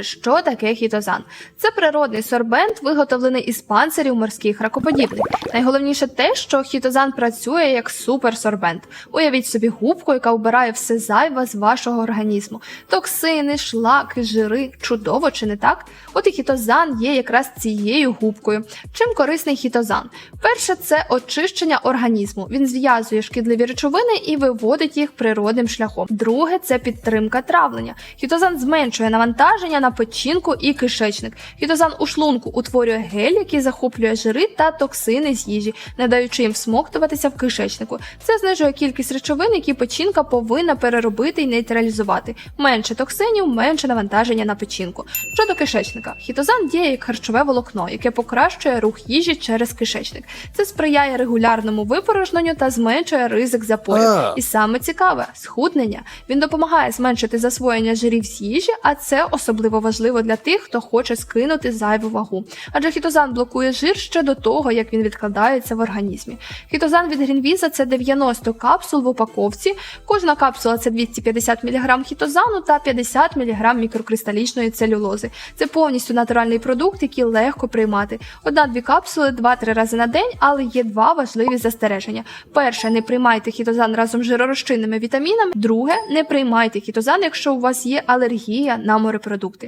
Що таке хітозан? Це природний сорбент, виготовлений із панцирів морських ракоподібних. Найголовніше те, що хітозан працює як суперсорбент. Уявіть собі губку, яка вбирає все зайве з вашого організму: токсини, шлаки, жири. Чудово чи не так? От і хітозан є якраз цією губкою. Чим корисний хітозан? Перше, це очищення організму. Він зв'язує шкідливі речовини і виводить їх природним шляхом. Друге це підтримка травлення. Хітозан зменшує навантаження на печінку і кишечник. Хітозан у шлунку утворює гель, який захоплює жири та токсини з їжі, не даючи їм всмоктуватися в кишечнику. Це знижує кількість речовин, які печінка повинна переробити і нейтралізувати. Менше токсинів, менше навантаження на печінку. Щодо кишечника, хітозан діє як харчове волокно, яке покращує рух їжі через кишечник. Це сприяє регулярному випорожненню та зменшує ризик запорів. І саме цікаве схуднення. Він допомагає зменшити засвоєння жирів з їжі, а це особливо важливо для тих, хто хоче скинути зайву вагу. Адже хітозан блокує жир ще до того, як він відкладається в організмі. Хітозан від Грінвіза це 90 капсул в упаковці. Кожна капсула це 250 мг хітозану та 50 мг мікрокристалічної целюлози. Це повністю натуральний продукт, який легко приймати. Одна-дві капсули 2-3 рази на день, але є два важливі застереження. Перше, не приймайте хітозан разом з жиророзчинними вітамінами. Друге, не приймайте хітозан, якщо у вас є алергія на морепродукти.